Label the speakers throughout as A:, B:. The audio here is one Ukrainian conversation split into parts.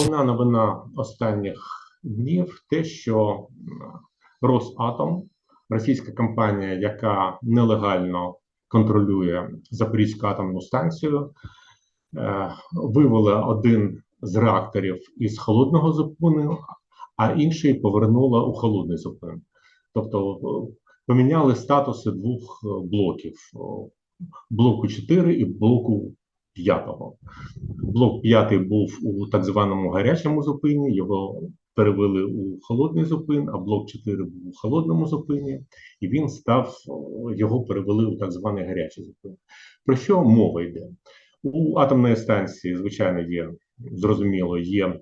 A: Головна новина останніх днів те, що Росатом, російська компанія, яка нелегально контролює Запорізьку атомну станцію, е, вивела один з реакторів із холодного зупину, а інший повернула у холодний зупин. Тобто е, поміняли статуси двох е, блоків: блоку 4 і блоку 5. Блок 5 був у так званому гарячому зупині, його перевели у холодний зупин, а блок 4 був у холодному зупині, і він став, його перевели у так званий гарячий зупин. Про що мова йде? У атомної станції, звичайно, є зрозуміло, є е,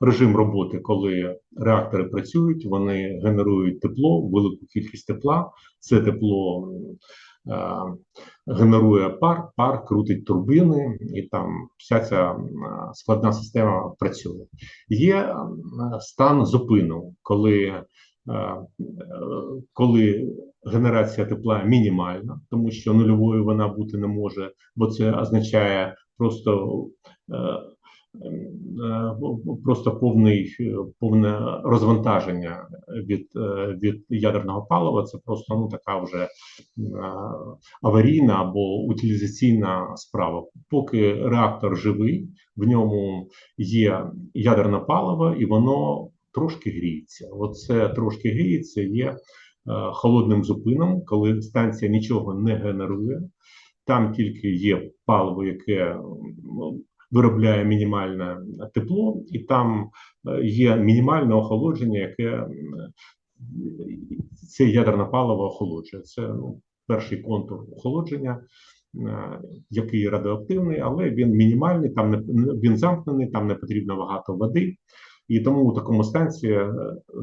A: режим роботи, коли реактори працюють, вони генерують тепло, велику кількість тепла. Це тепло е, генерує пар, пар крутить турбіни, і там вся ця е, складна система працює. Є е, стан зупину, коли, е, е, коли генерація тепла мінімальна, тому що нульовою вона бути не може, бо це означає просто. Е, е, Просто повний повне розвантаження від, е, від ядерного палива. Це просто ну така вже е, аварійна або утилізаційна справа. Поки реактор живий, в ньому є ядерне паливо, і воно трошки гріється. Оце трошки гріється є холодним зупином, коли станція нічого не генерує. Там тільки є паливо, яке ну, виробляє мінімальне тепло, і там е, є мінімальне охолодження, яке це ядерне паливо охолоджує. Це ну, перший контур охолодження, е, який радіоактивний, але він мінімальний, там не він замкнений, там не потрібно багато води. І тому у такому станції, е,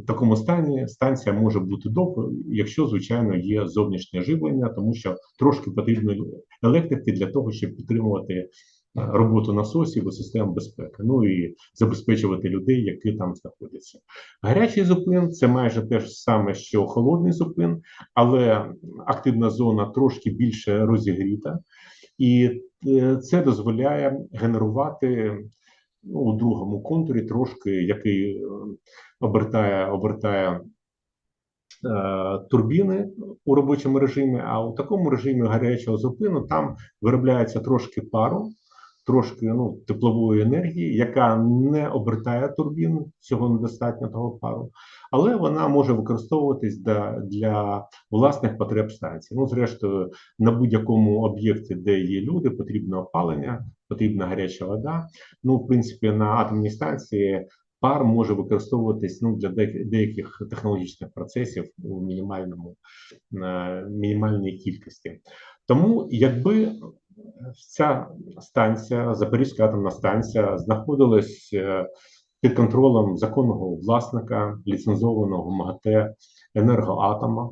A: такому стані станція може бути довго, якщо звичайно є зовнішнє живлення, тому що трошки потрібно електрики для того, щоб підтримувати роботу насосів і систем безпеки, ну і забезпечувати людей, які там знаходяться. Гарячий зупин це майже те ж саме, що холодний зупин, але активна зона трошки більше розігріта, і е, це дозволяє генерувати ну, у другому контурі, трошки який е, обертає, обертає. е, Турбіни у робочому режимі, а у такому режимі гарячого зупину там виробляється трошки пару, трошки ну, теплової енергії, яка не обертає турбіну, цього недостатньо того пару, але вона може використовуватись для, для власних потреб станції. Ну, зрештою, на будь-якому об'єкті, де є люди, потрібно опалення, потрібна гаряча вода. Ну, в принципі, на атомній станції пар може використовуватись ну, для деяких, технологічних процесів у мінімальному мінімальній кількості. Тому, якби ця станція, Запорізька атомна станція, знаходилась е, під контролем законного власника ліцензованого МАГАТЕ енергоатома,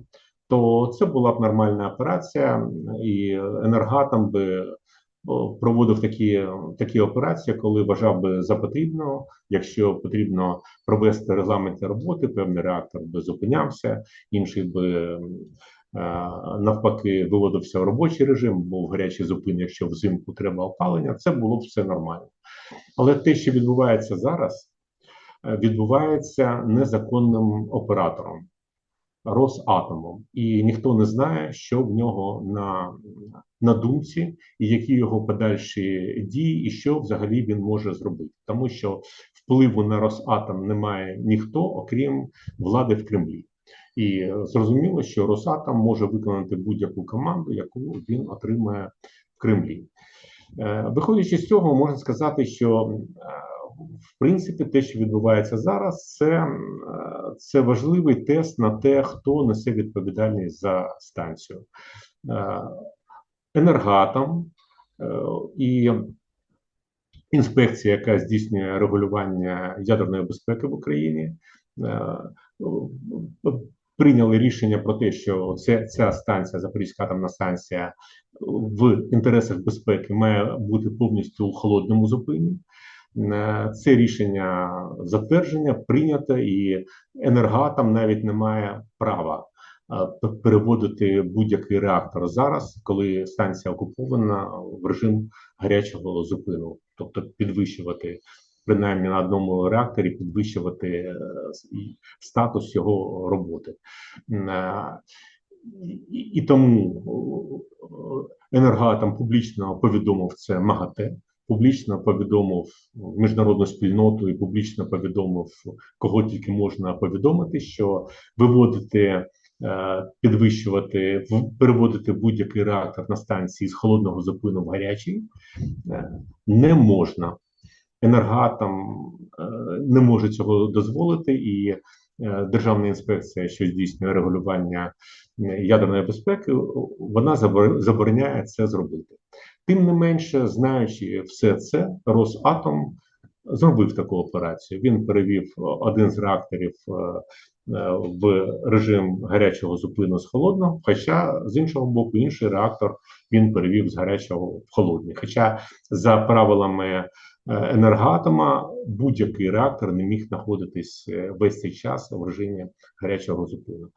A: то це була б нормальна операція, і енергоатом би проводив такі, такі операції, коли вважав би за потрібно, якщо потрібно провести регламентні роботи, певний реактор би зупинявся, інший би навпаки виводився робочий режим, був гарячий зупин, якщо взимку треба опалення, це було б все нормально. Але те, що відбувається зараз, е, відбувається незаконним оператором. Росатомом, і ніхто не знає, що в нього на, на думці, і які його подальші дії, і що взагалі він може зробити, тому що впливу на Росатом немає ніхто, окрім влади в Кремлі. І зрозуміло, що Росатом може виконати будь-яку команду, яку він отримає в Кремлі. Е, Виходячи з цього, можна сказати, що е, в принципі те, що відбувається зараз, це, е, це важливий тест на те, хто несе відповідальність за станцію. Енергатом і інспекція, яка здійснює регулювання ядерної безпеки в Україні, прийняли рішення про те, що це, ця станція, Запорізька атомна станція, в інтересах безпеки має бути повністю у холодному зупині. Е, Це рішення затвердження прийнято, і енергатом навіть не має права переводити будь-який реактор зараз, коли станція окупована в режим гарячого зупину, тобто підвищувати принаймні на одному реакторі, підвищувати е, статус його роботи. Е, І, тому енергоатом публічно повідомив це МАГАТЕ, публічно повідомив міжнародну спільноту і публічно повідомив кого тільки можна повідомити, що виводити, е, підвищувати, переводити будь-який реактор на станції з холодного зупину в гарячий не можна. Енергоатом е, не може цього дозволити, і е, Державна інспекція, що здійснює регулювання е, ядерної безпеки, вона забор- забороняє це зробити. Тим не менше, знаючи все це, Росатом зробив таку операцію. Він перевів один з реакторів в режим гарячого зупину з холодного, хоча з іншого боку, інший реактор він перевів з гарячого в холодний. Хоча за правилами енергоатома будь-який реактор не міг знаходитись е, весь цей час в режимі гарячого зупину.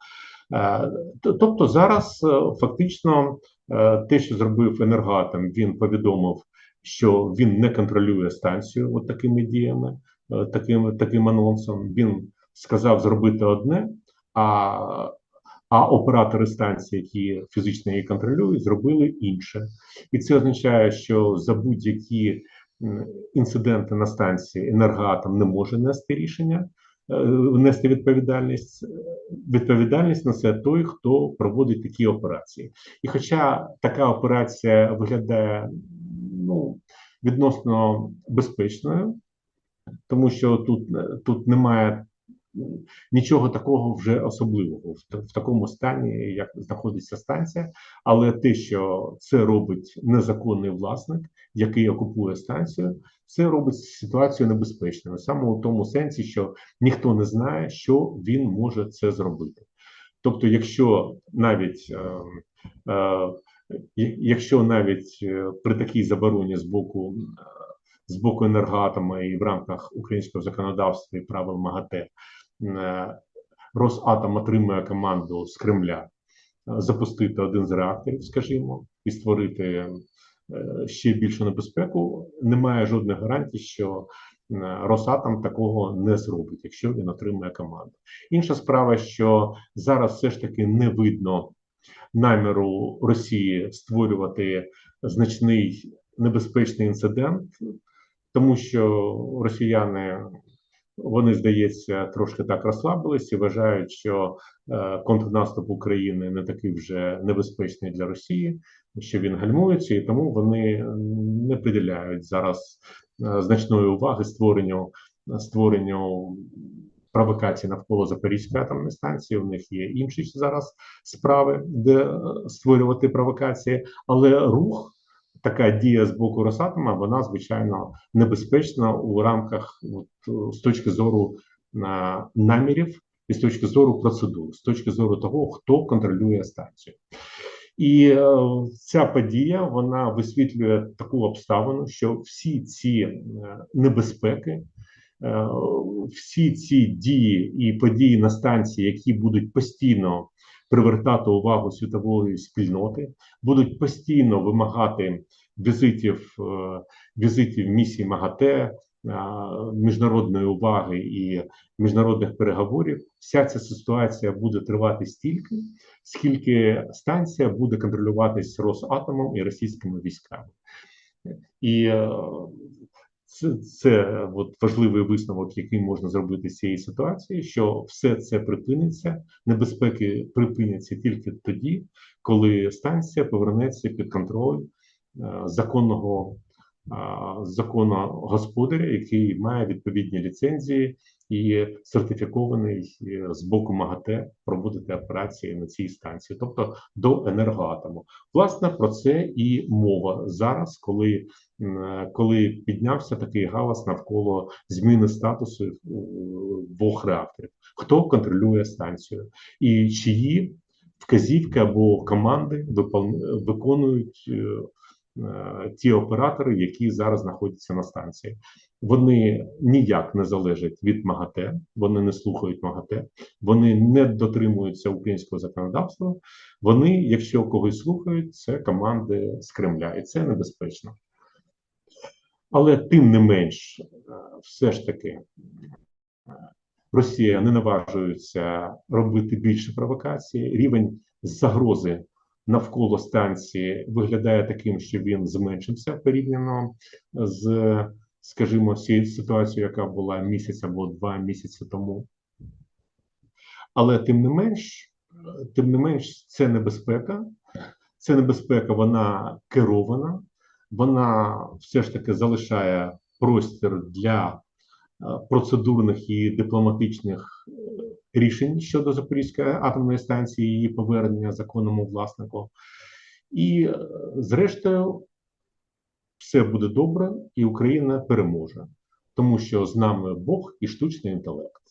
A: Е, Тобто зараз е, фактично е, те, що зробив енергоатом, він повідомив, що він не контролює станцію от такими діями, е, таким, таким анонсом. Він сказав зробити одне, а, а оператори станції, які фізично її контролюють, зробили інше. І це означає, що за будь-які інциденти на станції енергоатом не може нести рішення, е, нести відповідальність. Відповідальність несе той, хто проводить такі операції. І хоча така операція виглядає ну, відносно безпечною, тому що тут, е, тут немає нічого такого вже особливого в такому стані, як знаходиться станція, але те, що це робить незаконний власник, який окупує станцію, це робить ситуацію небезпечною, саме у тому сенсі, що ніхто не знає, що він може це зробити. Тобто, якщо навіть е, е, якщо навіть е, при такій забороні з боку з боку енергоатома і в рамках українського законодавства і правил МАГАТЕ Росатом отримує команду з Кремля запустити один з реакторів, скажімо, і створити ще більшу небезпеку, немає жодних гарантій, що е, Росатом такого не зробить, якщо він отримує команду. Інша справа, що зараз все ж таки не видно наміру Росії створювати значний небезпечний інцидент, тому що росіяни. Вони, здається, трошки так розслабились і вважають, що е, контрнаступ України не такий вже небезпечний для Росії, що він гальмується, і тому вони не приділяють зараз е, значної уваги створенню створенню провокацій навколо Запорізької атомної станції. У них є інші зараз справи, де е, створювати провокації, але рух. Така дія з боку Росатома, вона звичайно небезпечна у рамках от, з точки зору а, намірів і з точки зору процедур, з точки зору того, хто контролює станцію. І е, ця подія вона висвітлює таку обставину, що всі ці е, небезпеки, е, всі ці дії і події на станції, які будуть постійно привертати увагу світової спільноти, будуть постійно вимагати візитів, е, візитів місії МАГАТЕ, е, міжнародної уваги і міжнародних переговорів. Вся ця ситуація буде тривати стільки, скільки станція буде контролюватись Росатомом і російськими військами. І е, це, це от важливий висновок, який можна зробити з цієї ситуації, що все це припиниться, небезпеки припиняться тільки тоді, коли станція повернеться під контроль е, законного е, законного господаря, який має відповідні ліцензії і сертифікований з боку МАГАТЕ проводити операції на цій станції, тобто до енергоатому. Власне про це і мова зараз, коли коли піднявся такий галас навколо зміни статусу е, двох реакторів, хто контролює станцію і чиї вказівки або команди виконують е, ті оператори, які зараз знаходяться на станції. Вони ніяк не залежать від МАГАТЕ, вони не слухають МАГАТЕ, вони не дотримуються українського законодавства. Вони, якщо когось слухають, це команди з Кремля, і це небезпечно. Але тим не менш, е, все ж таки, е, Росія не наважується робити більше провокацій. Рівень загрози навколо станції виглядає таким, що він зменшився порівняно з, скажімо, цією ситуацією, яка була місяць або два місяці тому. Але тим не менш, тим не менш, це небезпека. Це небезпека, вона керована, вона все ж таки залишає простір для е, процедурних і дипломатичних рішень щодо Запорізької атомної станції, її повернення законному власнику. І, е, зрештою, все буде добре, і Україна переможе, тому що з нами Бог і штучний інтелект.